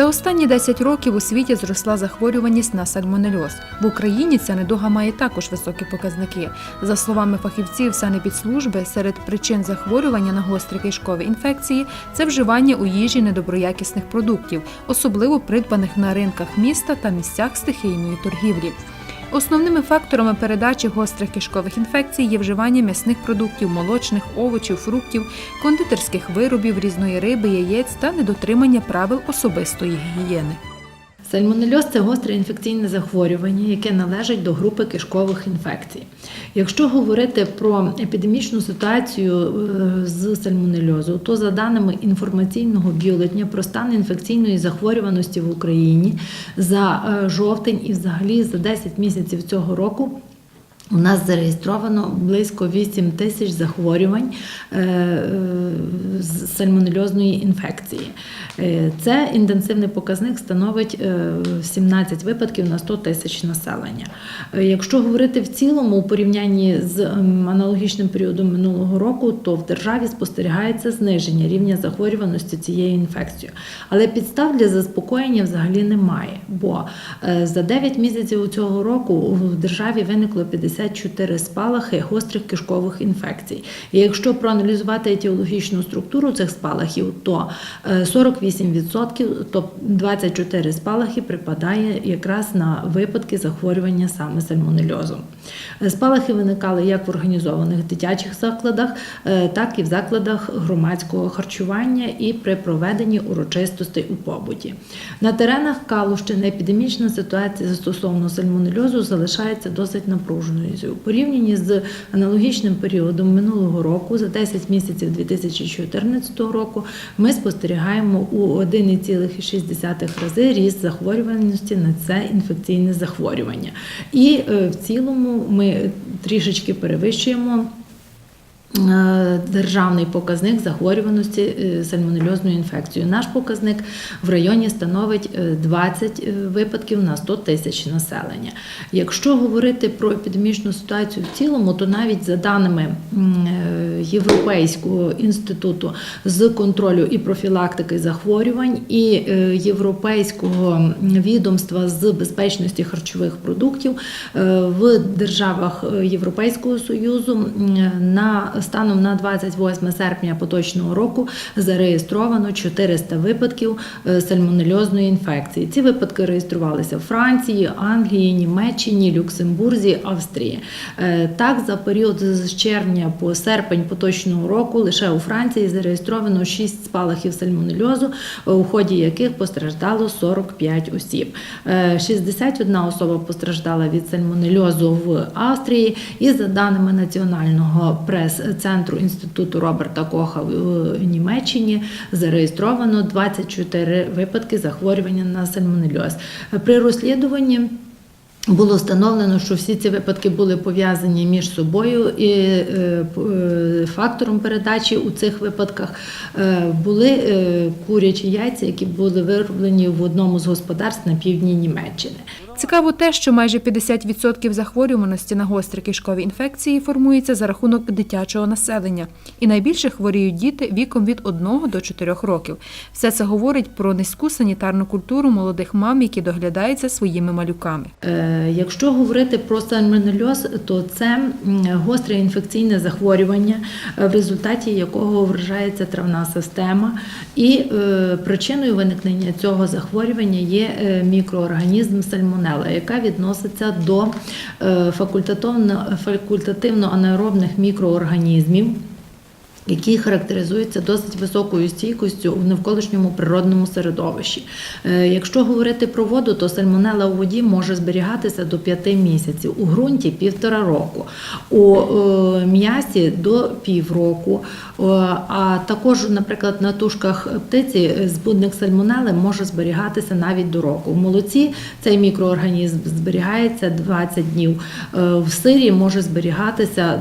За останні 10 років у світі зросла захворюваність на сальмонельоз. В Україні ця недуга має також високі показники. За словами фахівців санепідслужби, серед причин захворювання на гострі кишкові інфекції це вживання у їжі недоброякісних продуктів, особливо придбаних на ринках міста та місцях стихійної торгівлі. Основними факторами передачі гострих кишкових інфекцій є вживання м'ясних продуктів, молочних, овочів, фруктів, кондитерських виробів, різної риби, яєць та недотримання правил особистої гігієни. Сальмонельоз це гостре інфекційне захворювання, яке належить до групи кишкових інфекцій. Якщо говорити про епідемічну ситуацію е, з сальмонельозу, то за даними інформаційного бюлетня про стан інфекційної захворюваності в Україні за е, жовтень і взагалі за 10 місяців цього року. У нас зареєстровано близько 8 тисяч захворювань е, е, з сальмонельозної інфекції. Е, Це інтенсивний показник становить е, 17 випадків на 100 тисяч населення. Якщо говорити в цілому у порівнянні з ем, аналогічним періодом минулого року, то в державі спостерігається зниження рівня захворюваності цією інфекцією. Але підстав для заспокоєння взагалі немає, бо за 9 місяців цього року в державі виникло 54 спалахи гострих кишкових інфекцій. І якщо проаналізувати етіологічну структуру цих спалахів, то е, 48%, тобто 24 спалахи припадає якраз на випадки захворювання саме сальмонельозом. Е, Спалахи виникали як в організованих дитячих закладах, е, так і в закладах громадського харчування і при проведенні урочистостей у побуті. На теренах Калущини епідемічна ситуація стосовно сальмонельозу залишається досить напруженою. У порівнянні з аналогічним періодом минулого року, за 10 місяців 2014 року, ми спостерігаємо у 1,6 рази ріст захворюваності на це інфекційне захворювання. І е, в цілому ми трішечки перевищуємо. Е, Державний показник захворюваності е, сальмонельозною інфекцією. Наш показник в районі становить е, 20 випадків на 100 тисяч населення. Якщо говорити про епідемічну ситуацію в цілому, то навіть за даними е, Європейського інституту з контролю і профілактики захворювань і е, Європейського відомства з безпечності харчових продуктів е, в державах е, Європейського союзу на станом на 28 серпня поточного року зареєстровано 400 випадків е, сальмонельозної інфекції. Ці випадки реєструвалися в Франції, Англії, Німеччині, Люксембурзі, Австрії. Е, Так, за період з червня по серпень поточного року лише у Франції зареєстровано 6 спалахів сальмонельозу, е, у ході яких постраждало 45 осіб. Е, 61 особа постраждала від сальмонельозу в Австрії, і за даними Національного прес-центру інституту Роберта Коха в Німеччині зареєстровано 24 випадки захворювання на сальмонельоз. При розслідуванні було встановлено, що всі ці випадки були пов'язані між собою, і е, е, фактором передачі у цих випадках е, були курячі яйця, які були вироблені в одному з господарств на півдні Німеччини. Цікаво те, що майже 50% захворюваності на гострі кишкові інфекції формується за рахунок дитячого населення, і найбільше хворіють діти віком від 1 до 4 років. Все це говорить про низьку санітарну культуру молодих мам, які доглядають за своїми малюками. Е, Якщо говорити про сальмонельоз, то це гостре інфекційне захворювання, е, в результаті якого вражається травна система, і е, причиною виникнення цього захворювання є мікроорганізм сальмонела, яка відноситься до факультативно анаеробних мікроорганізмів які характеризуються досить високою стійкістю в навколишньому природному середовищі. Е, Якщо говорити про воду, то сальмонела у воді може зберігатися до 5 місяців, у ґрунті півтора року, у е, м'ясі до півроку. Е, А також, наприклад, на тушках птиці збудник сальмонели може зберігатися навіть до року. В молоці цей мікроорганізм зберігається 20 днів. В сирі може зберігатися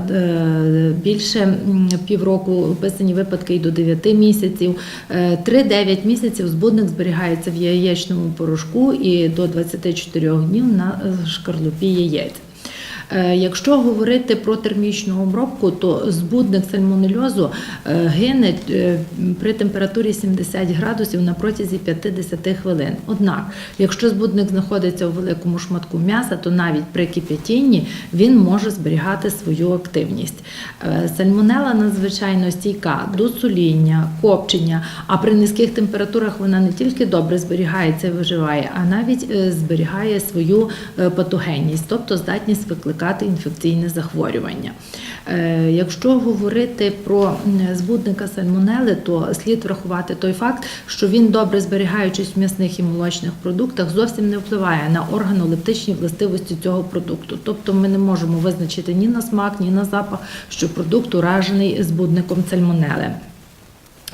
більше м, півроку, описані випадки і до 9 місяців. Е, 3-9 місяців збудник зберігається в яєчному порошку і до 24 днів на е, шкарлупі яєць. Е, Якщо говорити про термічну обробку, то збудник сальмонельозу е, гине е, при температурі 70 градусів на протязі 50 хвилин. Однак, якщо збудник знаходиться у великому шматку м'яса, то навіть при кип'ятінні він може зберігати свою активність. Сальмонела надзвичайно стійка до соління, копчення, а при низьких температурах вона не тільки добре зберігається і виживає, а навіть зберігає свою патогенність, тобто здатність викликати інфекційне захворювання. Е, Якщо говорити про збудника сальмонели, то слід врахувати той факт, що він добре зберігаючись в м'ясних і молочних продуктах, зовсім не впливає на органолептичні властивості цього продукту. Тобто ми не можемо визначити ні на смак, ні на запах, що продукт уражений збудником сальмонели.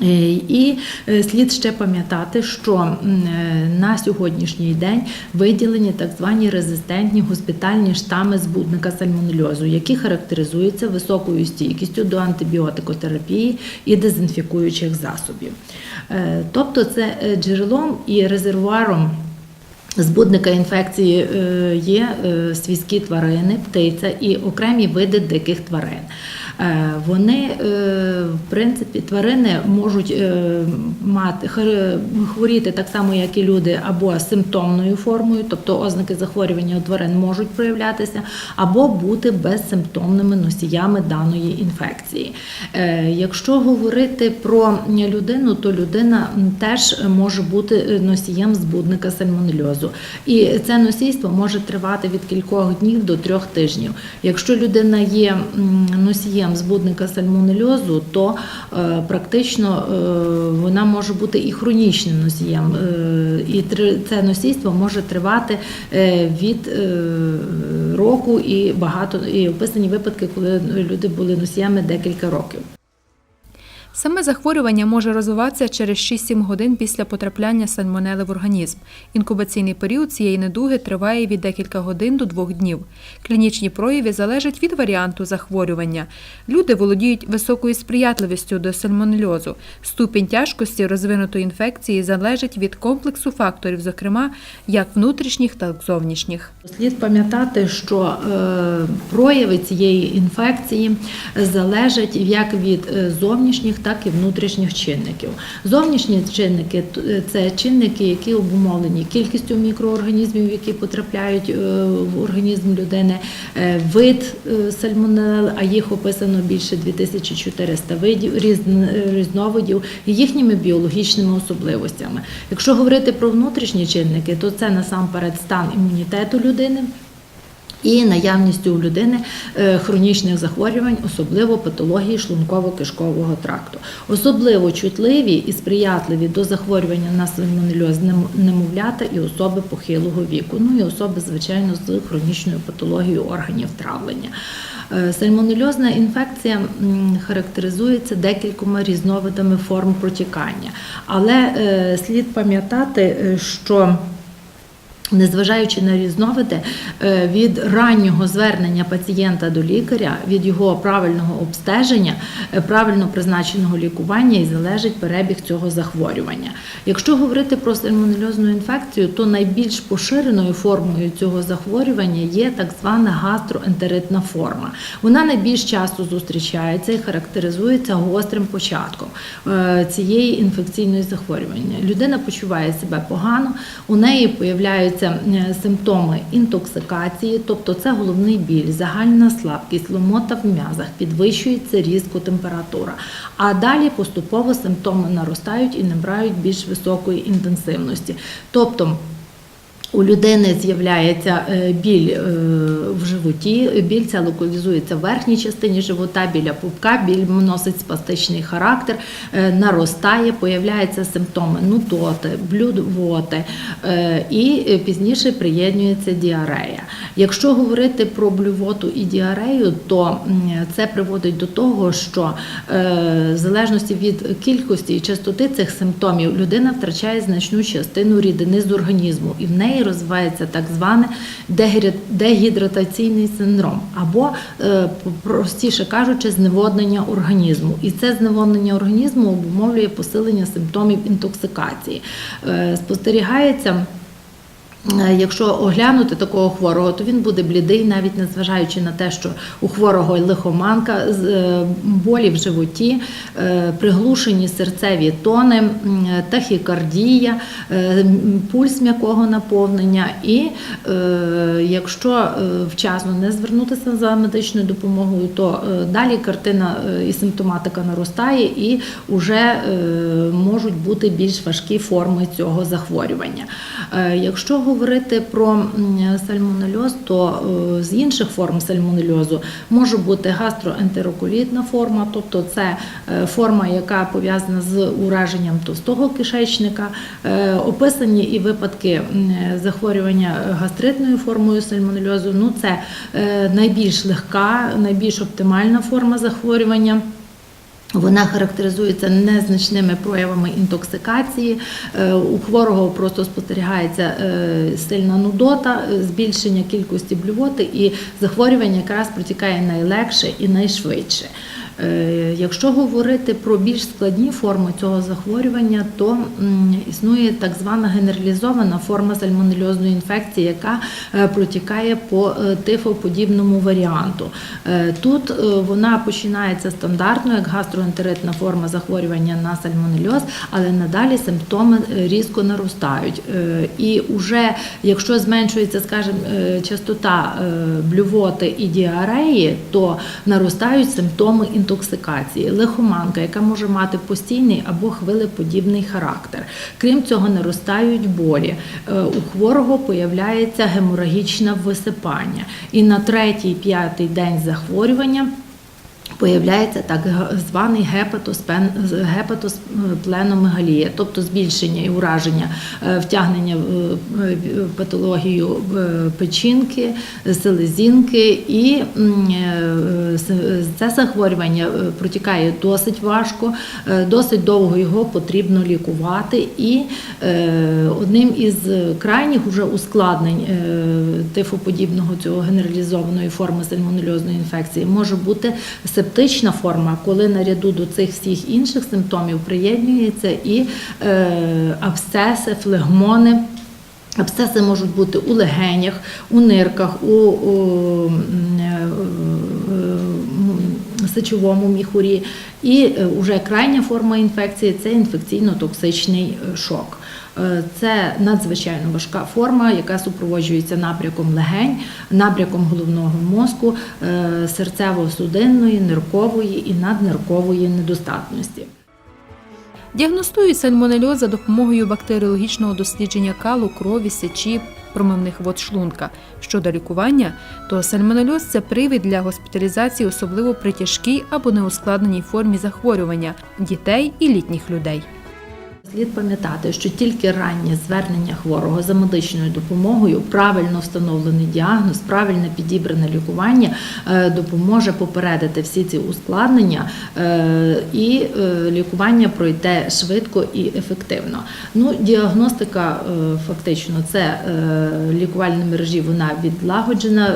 Е, І е, слід ще пам'ятати, що е, на сьогоднішній день виділені так звані резистентні госпітальні штами збудника сальмонельозу, які характеризуються високою стійкістю до антибіотикотерапії і дезінфікуючих засобів. Тобто це джерелом і резервуаром Збудника інфекції є свійські тварини, птиця і окремі види диких тварин. Е, Вони, е, в принципі, тварини можуть е, мати хворіти так само, як і люди, або симптомною формою, тобто ознаки захворювання у тварин можуть проявлятися, або бути безсимптомними носіями даної інфекції. Якщо говорити про людину, то людина теж може бути носієм збудника сальмонельозу. І це носійство може тривати від кількох днів до трьох тижнів. Якщо людина є м, носієм збудника сальмонельозу, то е, практично е, вона може бути і хронічним носієм. Е, і три- це носійство може тривати від року і багато і описані випадки, коли люди були носіями декілька років. Саме захворювання може розвиватися через 6-7 годин після потрапляння сальмонели в організм. Інкубаційний період цієї недуги триває від декілька годин до двох днів. Клінічні прояви залежать від варіанту захворювання. Люди володіють високою сприятливістю до сальмонельозу. Ступінь тяжкості розвинутої інфекції залежить від комплексу факторів, зокрема як внутрішніх, так і зовнішніх. Слід пам'ятати, що е, прояви цієї інфекції залежать як від е, зовнішніх, так і внутрішніх чинників. Зовнішні чинники це чинники, які обумовлені кількістю мікроорганізмів, які потрапляють е, в організм людини, е, вид е, сальмонел, а їх описано більше 2400 видів е, різновидів, їхніми біологічними особливостями. Якщо говорити про внутрішні чинники, то це насамперед стан імунітету людини. І наявністю у людини е, хронічних захворювань, особливо патології шлунково-кишкового тракту, особливо чутливі і сприятливі до захворювання на сальмонельоз немовлята і особи похилого віку, ну і особи, звичайно, з хронічною патологією органів травлення. Е, Сальмонельозна інфекція характеризується декількома різновидами форм протікання, але е, слід пам'ятати, що Незважаючи на різновиди, е, від раннього звернення пацієнта до лікаря, від його правильного обстеження, е, правильно призначеного лікування і залежить перебіг цього захворювання. Якщо говорити про сальмонельозну інфекцію, то найбільш поширеною формою цього захворювання є так звана гастроентеритна форма. Вона найбільш часто зустрічається і характеризується гострим початком е, цієї інфекційної захворювання. Людина почуває себе погано, у неї появляються е, симптоми інтоксикації, тобто це головний біль, загальна слабкість, ломота в м'язах, підвищується різко температура. А далі поступово симптоми наростають і набирають більш високої інтенсивності. Тобто у людини з'являється е, біль е, в животі, біль це локалізується в верхній частині живота, біля пупка, біль носить спастичний характер, е, наростає, появляються симптоми нудоти, блюдоти е, і пізніше приєднується діарея. Якщо говорити про блювоту і діарею, то це приводить до того, що в залежності від кількості і частоти цих симптомів людина втрачає значну частину рідини з організму, і в неї розвивається так званий дегідрат- дегідратаційний синдром, або е, простіше кажучи, зневоднення організму. І це зневоднення організму обумовлює посилення симптомів інтоксикації. Е, Спостерігається Якщо оглянути такого хворого, то він буде блідий, навіть незважаючи на те, що у хворого лихоманка, е, болі в животі, е, приглушені серцеві тони, тахікардія, е, пульс м'якого наповнення. І е, якщо е, вчасно не звернутися за медичною допомогою, то е, далі картина е, і симптоматика наростає, і вже можуть бути більш важкі форми цього захворювання. Е, Якщо говорити про сальмонельоз, то е, з інших форм сальмонельозу може бути гастроентероколітна форма, тобто це е, форма, яка пов'язана з ураженням товстого кишечника. Е, Описані і випадки захворювання гастритною формою сальмонельозу. Ну, це найбільш легка, найбільш оптимальна форма захворювання. Вона характеризується незначними проявами інтоксикації. Е, У хворого просто спостерігається е, сильна нудота, е, збільшення кількості блювоти, і захворювання якраз протікає найлегше і найшвидше. Е, Якщо говорити про більш складні форми цього захворювання, то існує так звана генералізована форма сальмонельозної інфекції, яка е, протікає по е, тифоподібному варіанту. Тут вона починається стандартно як гастроентеритна форма захворювання на сальмонельоз, але надалі симптоми різко наростають. І вже якщо зменшується, скажімо, частота блювоти і діареї, то наростають симптоми інтоксикації, лихоманка, яка може мати постійний або хвилеподібний характер. Крім цього, наростають болі. Е, У хворого появляється геморагічне висипання. І на третій-п'ятий день захворювання Появляється так званий гепатоспленомегалія, тобто збільшення і ураження, е, втягнення в е, патологію е, печінки, селезінки, і е, це захворювання е, протікає досить важко, е, досить довго його потрібно лікувати. І е, одним із крайніх уже ускладнень е, тифоподібного цього генералізованої форми сальмонельозної інфекції може бути септична форма, коли наряду до цих всіх інших симптомів приєднується і е, абсцеси, флегмони. Абсцеси можуть бути у легенях, у нирках, у, у у сечовому міхурі. І вже крайня форма інфекції це інфекційно-токсичний е, шок. Е, Це надзвичайно важка форма, яка супроводжується напряком легень, напряком головного мозку, е, серцево-судинної, ниркової і надниркової недостатності. Діагностують сальмонельоз за допомогою бактеріологічного дослідження калу, крові, сечі, промивних вод шлунка. Щодо лікування, то сальмонельоз – це привід для госпіталізації, особливо при тяжкій або неускладненій формі захворювання дітей і літніх людей. Слід пам'ятати, що тільки раннє звернення хворого за медичною допомогою, правильно встановлений діагноз, правильне підібране лікування е, допоможе попередити всі ці ускладнення, е, і е, лікування пройде швидко і ефективно. Ну, діагностика фактично це лікувальні мережі, вона відлагоджена,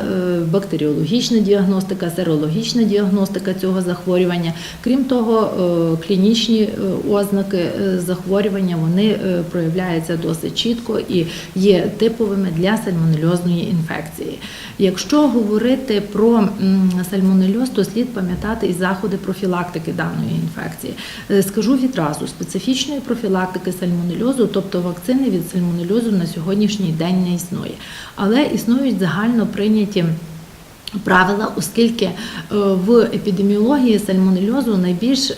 бактеріологічна діагностика, серологічна діагностика цього захворювання. Крім того, клінічні ознаки е, захворювання вони е, проявляються досить чітко і є типовими для сальмонельозної інфекції. Якщо говорити про сальмонельоз, то слід пам'ятати і заходи профілактики даної інфекції. Е, Скажу відразу, специфічної профілактики сальмонельозу, тобто вакцини від сальмонельозу на сьогоднішній день не існує, але існують загально прийняті. Правила, оскільки е, в епідеміології сальмонельозу найбільш е,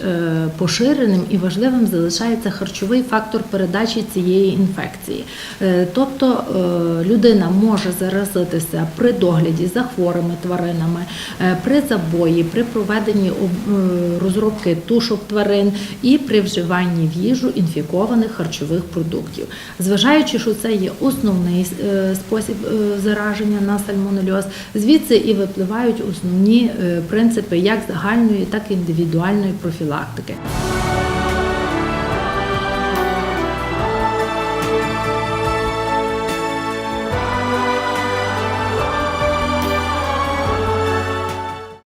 поширеним і важливим залишається харчовий фактор передачі цієї інфекції. Е, Тобто людина може заразитися при догляді за хворими тваринами, при забої, при проведенні розробки тушок тварин і при вживанні в їжу інфікованих харчових продуктів. Зважаючи, що це є основний спосіб зараження на сальмонельоз, звідси і випливають основні е, принципи як загальної, так і індивідуальної профілактики.